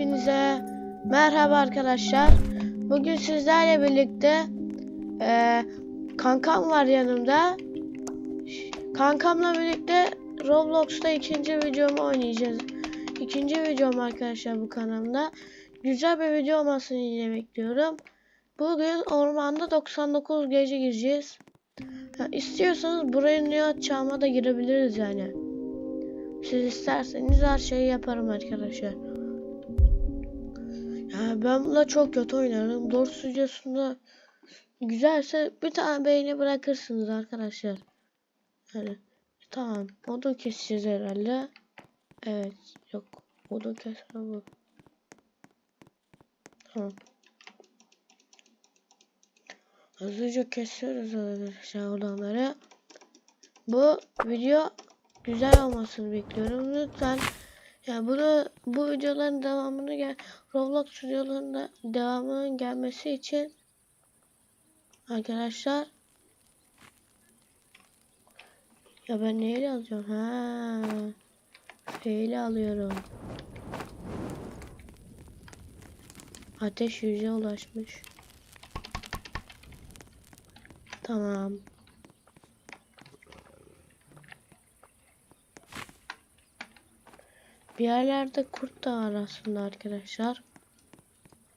hepinize merhaba arkadaşlar. Bugün sizlerle birlikte eee, kankam var yanımda. Kankamla birlikte Roblox'ta ikinci videomu oynayacağız. İkinci videom arkadaşlar bu kanalımda. Güzel bir video olmasını yine bekliyorum. Bugün ormanda 99 gece gireceğiz. Ha, istiyorsanız buraya Nihat Çağma da girebiliriz yani. Siz isterseniz her şeyi yaparım arkadaşlar. Ben bununla çok kötü oynarım. Doğru stüdyosunda güzelse bir tane beğeni bırakırsınız arkadaşlar. Yani tamam. Odun keseceğiz herhalde. Evet. Yok. Odun kesme bu. Tamam. Hızlıca kesiyoruz arkadaşlar odunları. Bu video güzel olmasını bekliyorum. Lütfen ya bunu bu videoların devamını gel Roblox videolarında devamının gelmesi için arkadaşlar ya ben neyle alacağım? Ha. Feyle alıyorum. Ateş yüze ulaşmış. Tamam. Bir yerlerde kurt da var aslında arkadaşlar.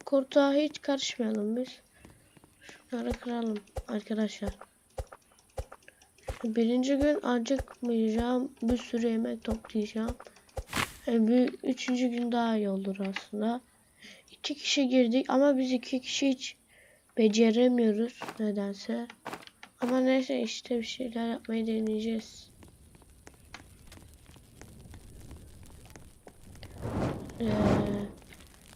Kurta hiç karışmayalım biz. Şunları kıralım arkadaşlar. Birinci gün acıkmayacağım. Bir sürü yemek toplayacağım. Yani bir üçüncü gün daha iyi olur aslında. İki kişi girdik ama biz iki kişi hiç beceremiyoruz nedense. Ama neyse işte bir şeyler yapmayı deneyeceğiz. Ee,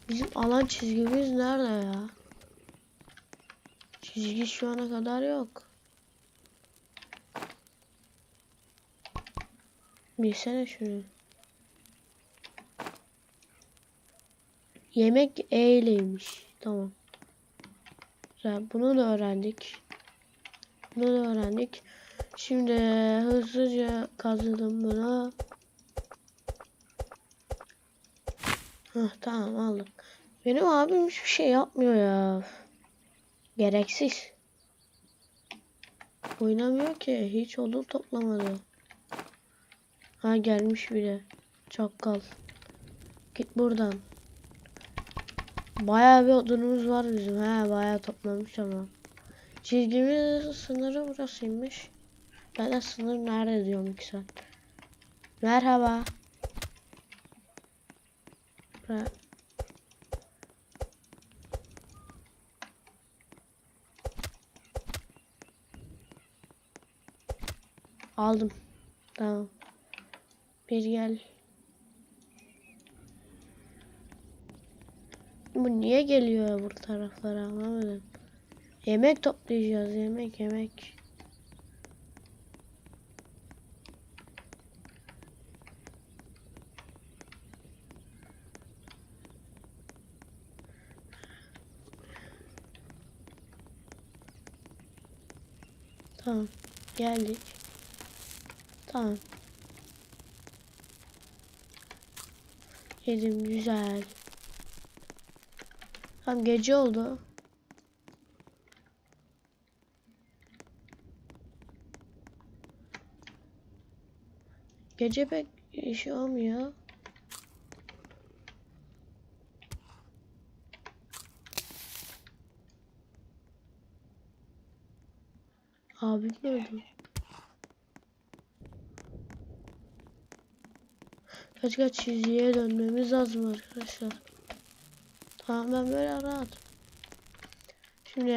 bizim alan çizgimiz nerede ya? Çizgi şu ana kadar yok. Bilsene şunu. Yemek E ileymiş. Tamam. Güzel. Bunu da öğrendik. Bunu da öğrendik. Şimdi hızlıca kazıdım bunu. Hah tamam aldım. Benim abim hiçbir şey yapmıyor ya. Gereksiz. Oynamıyor ki. Hiç odun toplamadı. Ha gelmiş bile. Çakal. Git buradan. Bayağı bir odunumuz var bizim. He bayağı toplamış ama. Çizgimiz sınırı burasıymış. Ben de sınır nerede diyorum ki sen. Merhaba. Bura- Aldım. Tamam. Bir gel. Bu niye geliyor bu taraflara anlamadım. Yemek toplayacağız yemek yemek. Tamam geldik. Tamam. Yedim güzel. Tamam gece oldu. Gece pek iş olmuyor. Abim öldü. Kaç kaç çizgiye dönmemiz lazım arkadaşlar. Tamam ben böyle rahat. Şimdi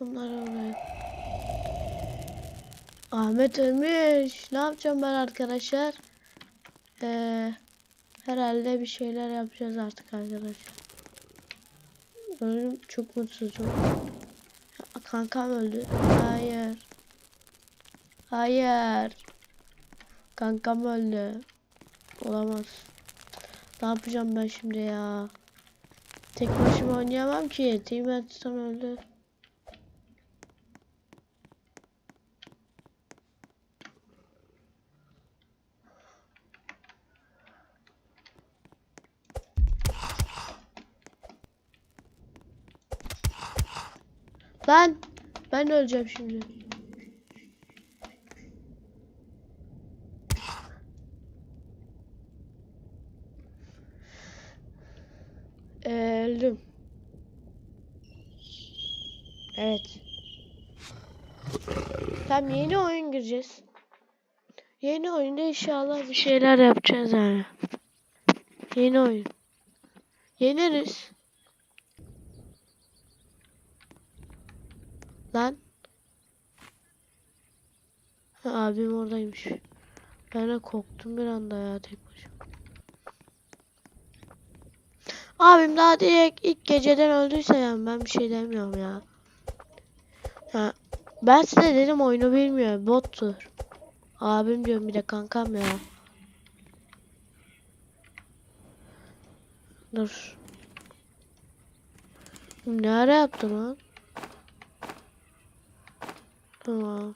bunları oraya. Ahmet ölmüş. Ne yapacağım ben arkadaşlar? Ee, herhalde bir şeyler yapacağız artık arkadaşlar. Ölüm çok mutsuzum. Kankam öldü. Hayır. Hayır. Kankam öldü. Olamaz. Ne yapacağım ben şimdi ya? Tek başıma oynayamam ki. Teammate'den öldü. Lan ben öleceğim şimdi. Öldüm. Evet. Tamam yeni oyun gireceğiz. Yeni oyunda inşallah bir şeyler yapacağız yani. Yeni oyun. Yeneriz. Lan. Abim oradaymış. Ben de korktum bir anda ya tek başıma. Abim daha direkt ilk geceden öldüyse yani ben bir şey demiyorum ya. Ha, ben size dedim oyunu bilmiyor. Bottur. Abim diyorum bir de kankam ya. Dur. Ne ara yaptın lan? Tamam.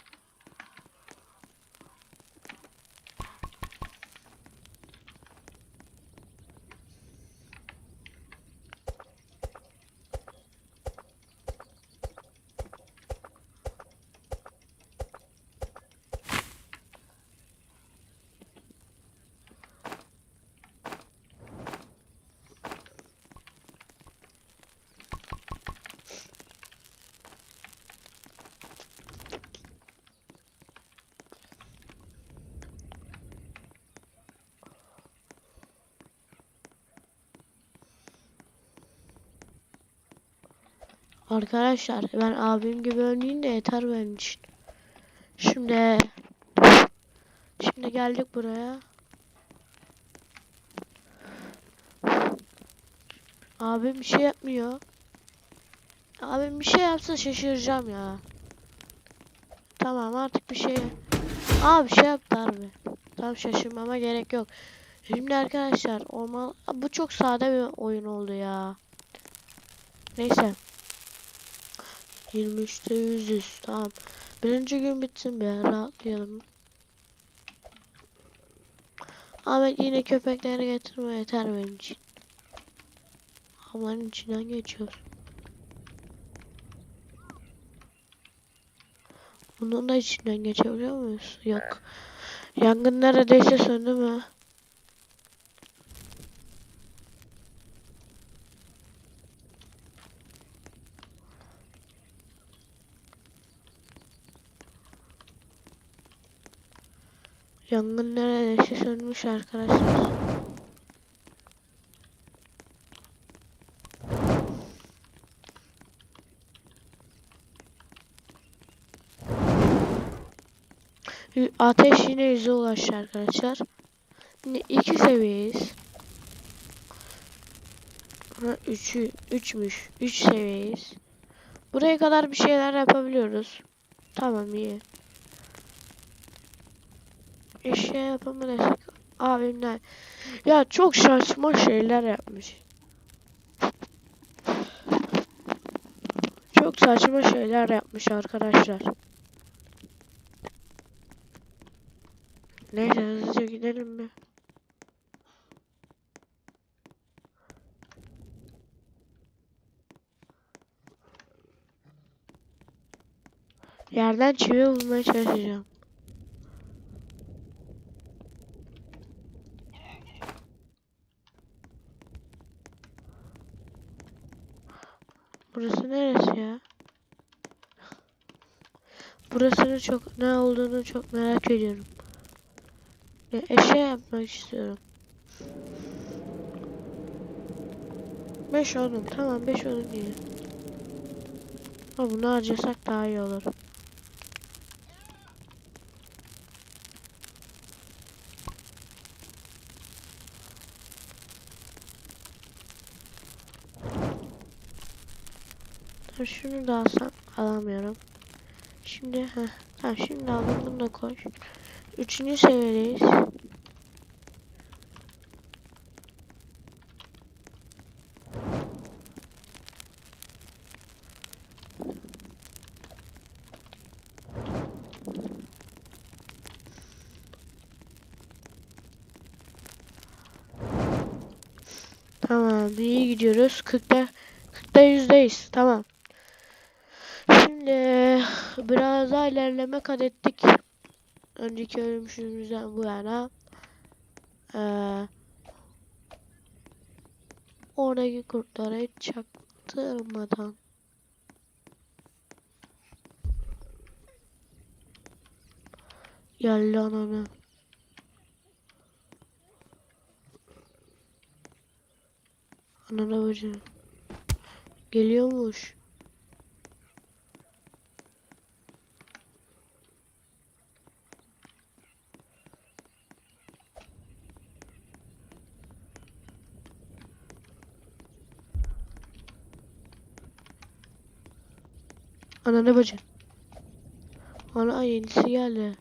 Arkadaşlar ben abim gibi oynayayım da yeter benim için. Şimdi şimdi geldik buraya. Abim bir şey yapmıyor. Abim bir şey yapsa şaşıracağım ya. Tamam artık bir şey. Aa bir şey yaptı harbi. Tam şaşırmama gerek yok. Şimdi arkadaşlar orman bu çok sade bir oyun oldu ya. Neyse. 23'te 100 tamam. Birinci gün bitsin be rahatlayalım. Ahmet yine köpekleri getirme yeter benim için. Havların içinden geçiyor. Bunun da içinden geçebiliyor muyuz? Yok. Yangın neredeyse söndü mü? Yangın neredeyse sönmüş arkadaşlar. Ateş yine yüze ulaştı arkadaşlar. Yine iki seviyeyiz. Ha, üçü, üçmüş. Üç seviyeyiz. Buraya kadar bir şeyler yapabiliyoruz. Tamam iyi. Eşya yapımı desek abimler. Ya çok saçma şeyler yapmış. Çok saçma şeyler yapmış arkadaşlar. Neyse hızlıca gidelim mi? Yerden çivi bulmaya çalışacağım. Neresi ya? Burasının çok ne olduğunu çok merak ediyorum. Ya eşya yapmak istiyorum. 5 odun. Tamam 5 odun iyi. Ha bunu harcasak daha iyi olur. Şunu da alsam alamıyorum. Şimdi ha tamam şimdi aldım bunu da koy. Üçüncü seviyedeyiz. Tamam iyi gidiyoruz. 40'da 40'da yüzdeyiz. Tamam. Şimdi daha ilerleme kat ettik. Önceki bölümümüzden bu yana. Ee, oradaki kurtlara hiç çaktırmadan. Gel lan ana. Anana bacı. Geliyormuş. Anana bacı. Ana yenisi geldi.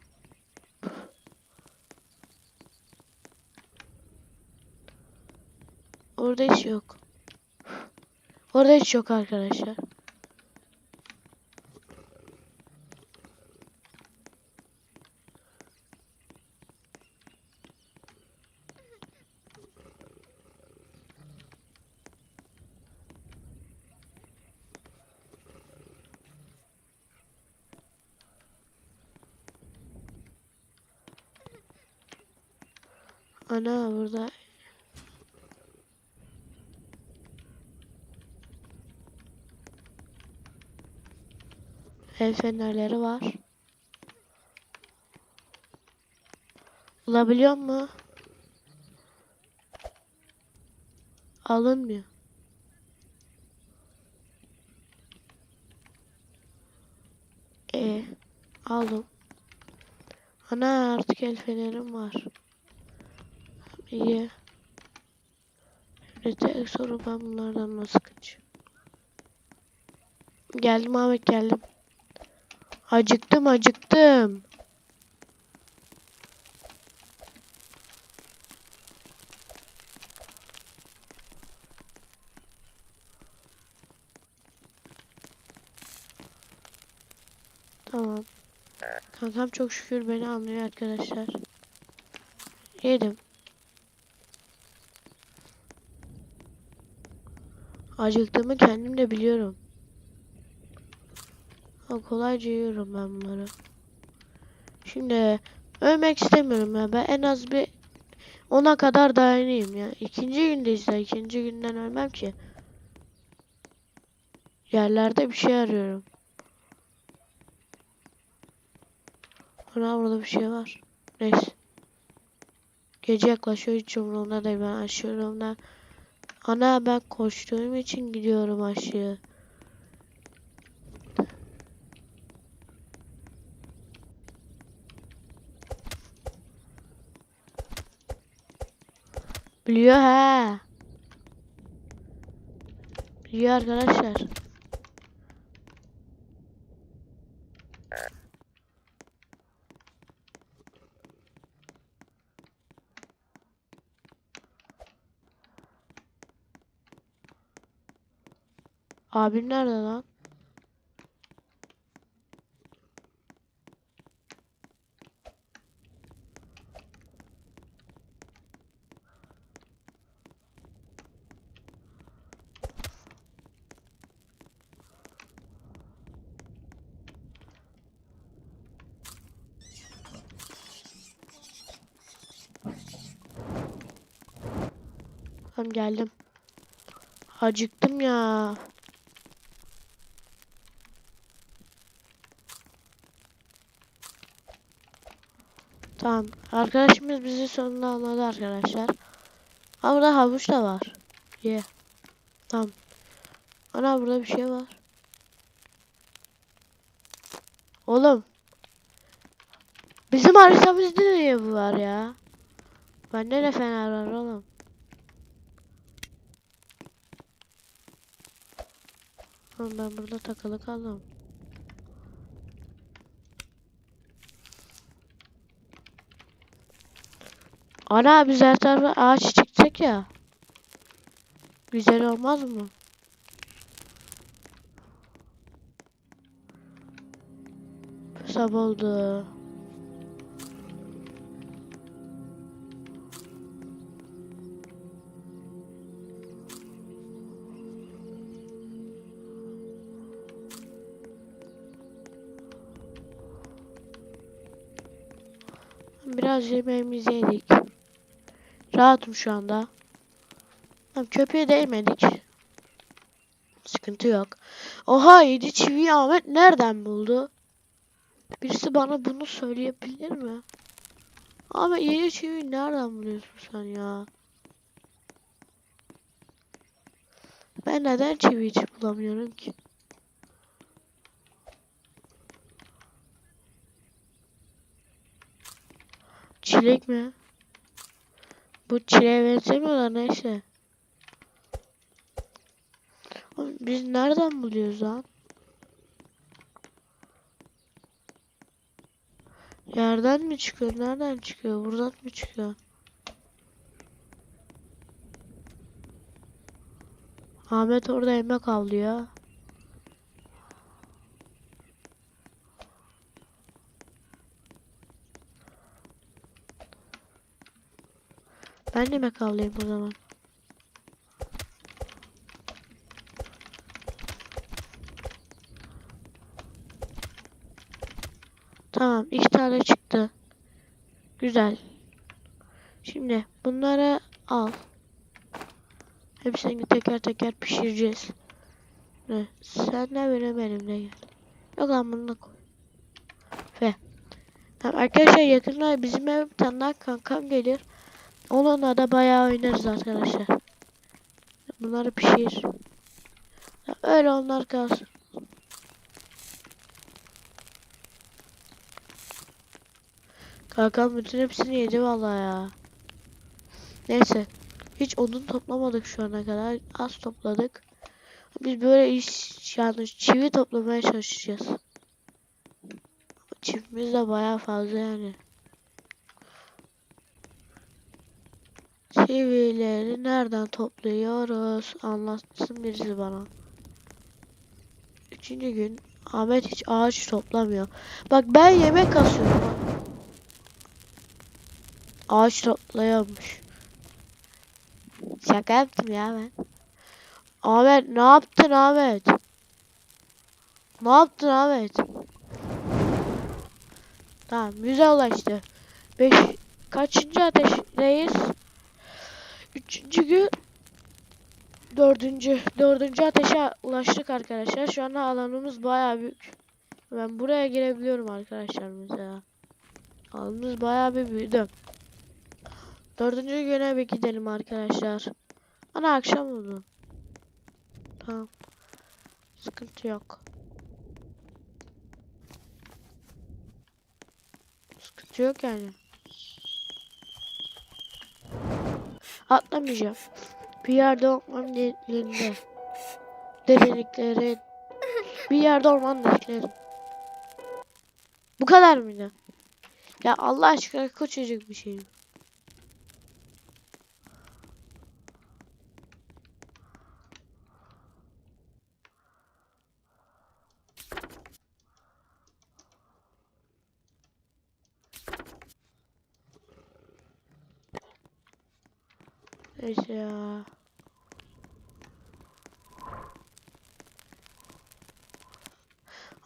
Orada hiç yok. Orada hiç yok arkadaşlar. Ana burada el fenerleri var. Bulabiliyor mu? Alınmıyor. E aldım. Ana artık el fenerim var. İyi. Şimdi tek soru ben bunlardan nasıl kaçayım? Geldim Ahmet geldim. Acıktım acıktım. Tamam. Kankam çok şükür beni anlıyor arkadaşlar. Yedim. Acıktığımı kendim de biliyorum. Ha, kolayca yiyorum ben bunları. Şimdi ölmek istemiyorum ya. Ben en az bir ona kadar dayanayım ya. İkinci gündeyiz ya. İkinci günden ölmem ki. Yerlerde bir şey arıyorum. Ana burada bir şey var. Neyse. Gece yaklaşıyor hiç umurumda değil. Ben açıyorum da. Ana ben koştuğum için gidiyorum aşağı. Biliyor ha. Biliyor arkadaşlar. Abim nerede lan? Tamam geldim. Acıktım ya. Tamam. Arkadaşımız bizi sonunda anladı arkadaşlar. Ama burada havuç da var. Ye. Tamam. Ana burada bir şey var. Oğlum. Bizim haritamızda niye bu var ya? Bende de fener var oğlum. Oğlum ben burada takılı kaldım. Ana biz her tarafa ağaç çıkacak ya. Güzel olmaz mı? Sabah oldu. Biraz yemeğimizi yedik. Rahatım şu anda. Tamam, köpeğe değmedik. Sıkıntı yok. Oha yedi çiviyi Ahmet nereden buldu? Birisi bana bunu söyleyebilir mi? Ahmet yedi çiviyi nereden buluyorsun sen ya? Ben neden çivi hiç bulamıyorum ki? Çilek mi? Bu çileğe benzemiyor da neyse. Oğlum Biz nereden buluyoruz lan? Yerden mi çıkıyor? Nereden çıkıyor? Buradan mı çıkıyor? Ahmet orada yemek avlıyor. Ben de yemek avlayayım o zaman. Tamam, iki tane çıktı. Güzel. Şimdi bunları al. Hepsini teker teker pişireceğiz. Ne? Sen de benim elimde gel. Yok lan bunu da koy. Ve. Tamam arkadaşlar yakında bizim eve bir tane kankam gelir. Onunla da bayağı oynarız arkadaşlar. Bunları pişir. Öyle onlar kalsın. Kankam bütün hepsini yedi vallahi ya. Neyse. Hiç odun toplamadık şu ana kadar. Az topladık. Biz böyle iş yani çivi toplamaya çalışacağız. Çivimiz de bayağı fazla yani. Çivileri nereden topluyoruz? Anlatsın birisi bana. Üçüncü gün Ahmet hiç ağaç toplamıyor. Bak ben yemek kasıyorum. bak. Ağaç topluyormuş. Şaka yaptım ya ben. Ahmet ne yaptın Ahmet? Ne yaptın Ahmet? Tamam yüze ulaştı. Beş kaçıncı ateşteyiz? Gün dördüncü dördüncü ateşe ulaştık arkadaşlar. Şu anda alanımız bayağı büyük. Ben buraya girebiliyorum arkadaşlar mesela. Alanımız bayağı bir büyüdü. Dördüncü güne bir gidelim arkadaşlar. Ana akşam oldu. Tamam. Sıkıntı yok. Sıkıntı yok yani. Atlamayacağım. Bir yerde olmam dileğinde. Derinliklerin. Bir yerde olmam dileğim. Bu kadar mıydı? Ya Allah aşkına küçücük bir şey. Neyse ya.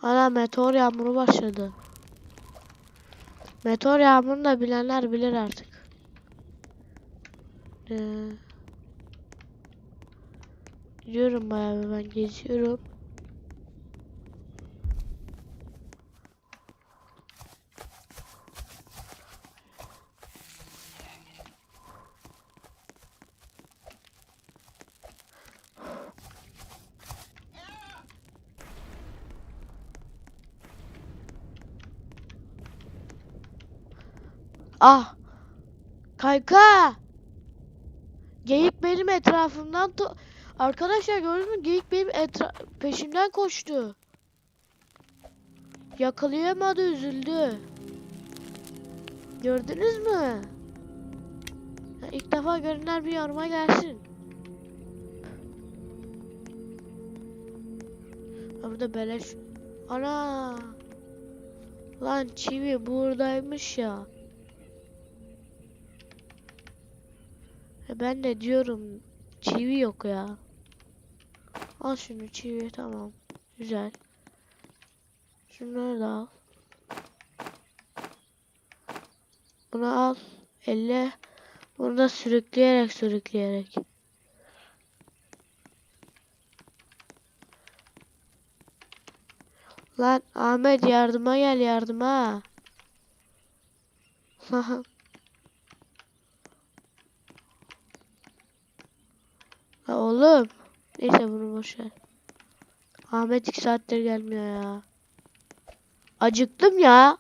Ana meteor yağmuru başladı. Meteor yağmurunu da bilenler bilir artık. Ee, gidiyorum bayağı ben geziyorum. Ah! Kanka! Geyik benim etrafımdan to- Arkadaşlar gördünüz mü? Geyik benim etra peşimden koştu. Yakalayamadı, üzüldü. Gördünüz mü? Ya ilk defa görenler bir yoruma gelsin. Ha burada beleş. Ana! Lan çivi buradaymış ya. E ben de diyorum çivi yok ya. Al şunu çivi tamam. Güzel. Şunları da al. Bunu al. 50. Bunu da sürükleyerek sürükleyerek. Lan Ahmet yardıma gel yardıma. Ha oğlum. Neyse bunu boş ver. Ahmet iki saattir gelmiyor ya. Acıktım ya.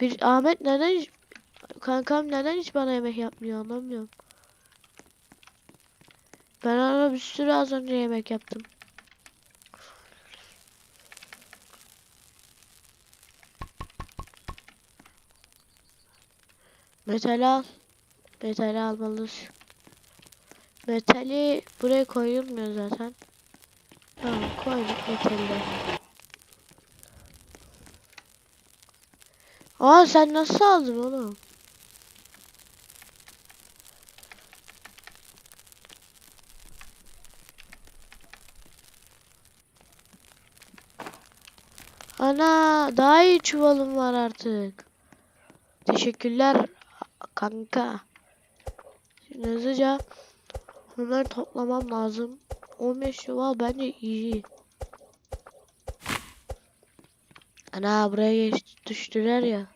Bir Ahmet neden hiç, kankam neden hiç bana yemek yapmıyor anlamıyorum. Ben ona bir sürü az önce yemek yaptım. Metal al. Metali almalıyız. Metali buraya koyulmuyor zaten. Tamam koyduk metali. Aa sen nasıl aldın oğlum? Ana daha iyi çuvalım var artık. Teşekkürler kanka. Şimdi hızlıca bunları toplamam lazım. 15 çuval bence iyi. Ana buraya geç düştüler ya.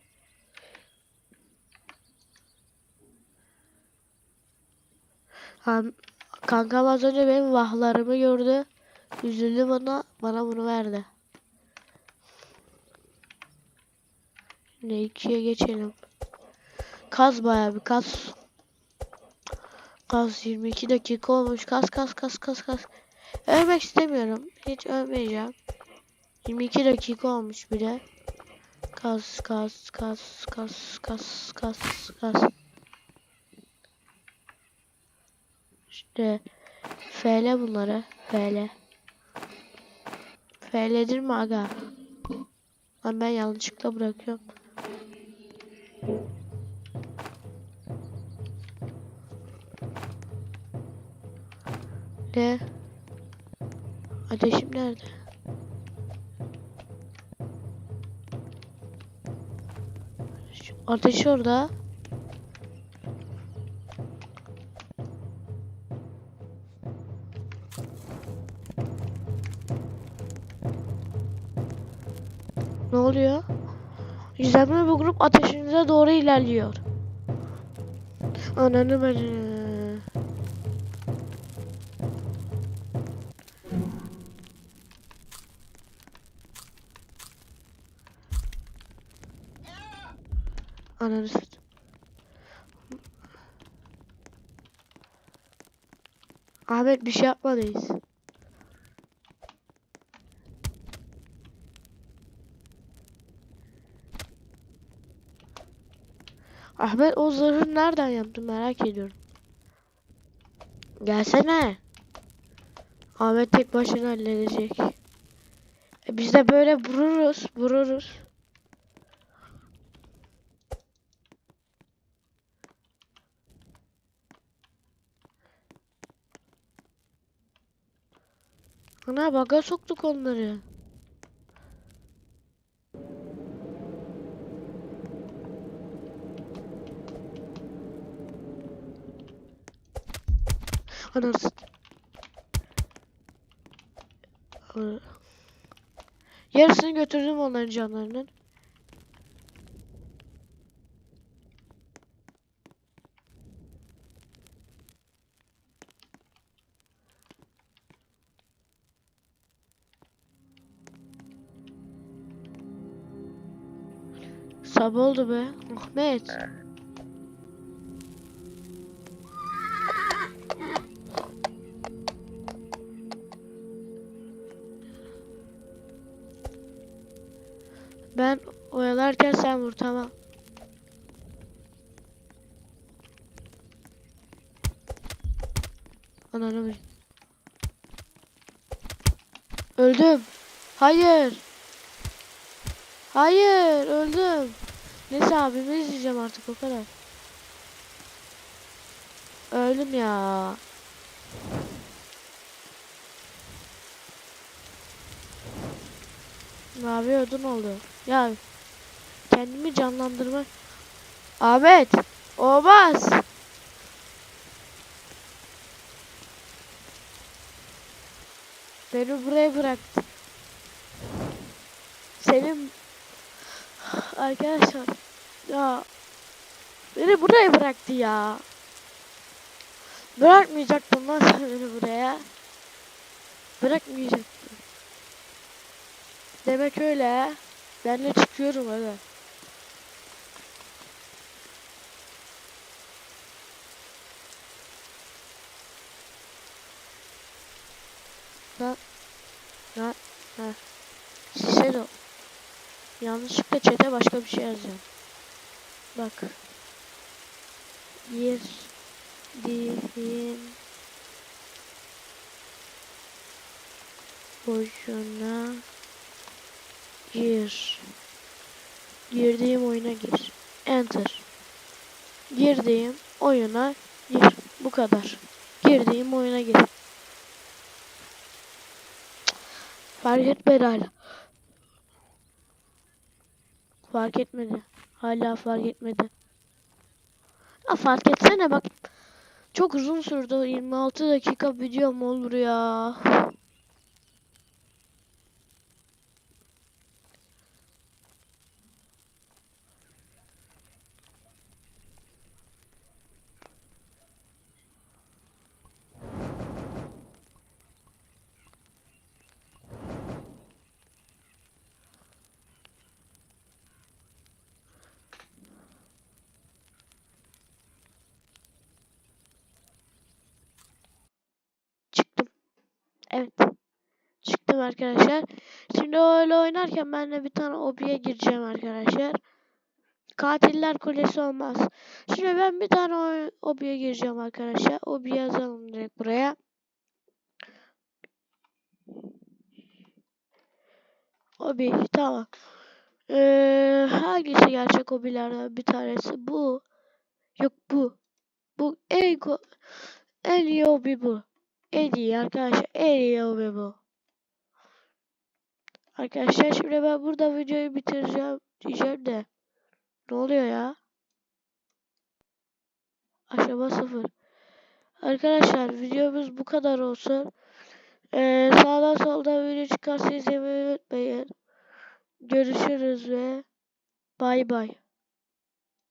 Kankam az önce benim vahlarımı gördü. Üzüldü bana, bana bunu verdi. Şimdi ikiye geçelim. Kaz bayağı bir kaz. Kaz 22 dakika olmuş. Kaz kaz kaz kaz kaz. Ölmek istemiyorum. Hiç ölmeyeceğim. 22 dakika olmuş bile. Kaz kaz kaz kaz kaz kaz kaz. İşte FL bunları. FL. FL'dir mi aga? Lan ben yanlışlıkla bırakıyorum. Ne? Ateşim nerede? Ateş orada. Ne oluyor? Gizemli bir grup ateşinize doğru ilerliyor. Ananı beni. Bir şey yapmalıyız. Ahmet o zırhı nereden yaptı merak ediyorum. Gelsene. Ahmet tek başına halledecek. E biz de böyle vururuz, vururuz. Ana baga soktuk onları. Anası. Aa. Yarısını götürdüm onların canlarının. Sabah oldu be. Ahmet. Ben oyalarken sen vur tamam. Ananı bir. Öldüm. Hayır. Hayır öldüm. Neyse abimi izleyeceğim artık o kadar. Öldüm ya. Mavi ödün oldu. Ya kendimi canlandırmak. Ahmet, olmaz. Beni buraya bıraktı. Senin arkadaşlar ya beni buraya bıraktı ya. Bırakmayacaktım lan sen beni buraya. Bırakmayacaktım. Demek öyle ha. Ben de çıkıyorum hadi. Lan. Lan. Ha. Şişe de. Yanlışlıkla çete başka bir şey yazacağım. Bak. Yer. Dihin. Boşuna. Gir. Girdiğim oyuna gir. Enter. Girdiğim oyuna gir. Bu kadar. Girdiğim oyuna gir. Fark etmedi hala. Fark etmedi. Hala fark etmedi. Ya fark etsene bak. Çok uzun sürdü. 26 dakika video mu olur ya? Çıktım. Evet. Çıktım arkadaşlar. Şimdi öyle oynarken ben de bir tane obiye gireceğim arkadaşlar. Katiller kulesi olmaz. Şimdi ben bir tane obiye gireceğim arkadaşlar. Obi yazalım direkt buraya. Obi tamam. Ee, hangisi gerçek obilerden bir tanesi? Bu. Yok bu. Bu en en iyi obi bu. En iyi arkadaşlar. En iyi obi bu. Arkadaşlar şimdi ben burada videoyu bitireceğim diyeceğim de. Ne oluyor ya? Aşama sıfır. Arkadaşlar videomuz bu kadar olsun. Ee, sağdan soldan video çıkarsa izlemeyi unutmayın. Görüşürüz ve bay bay.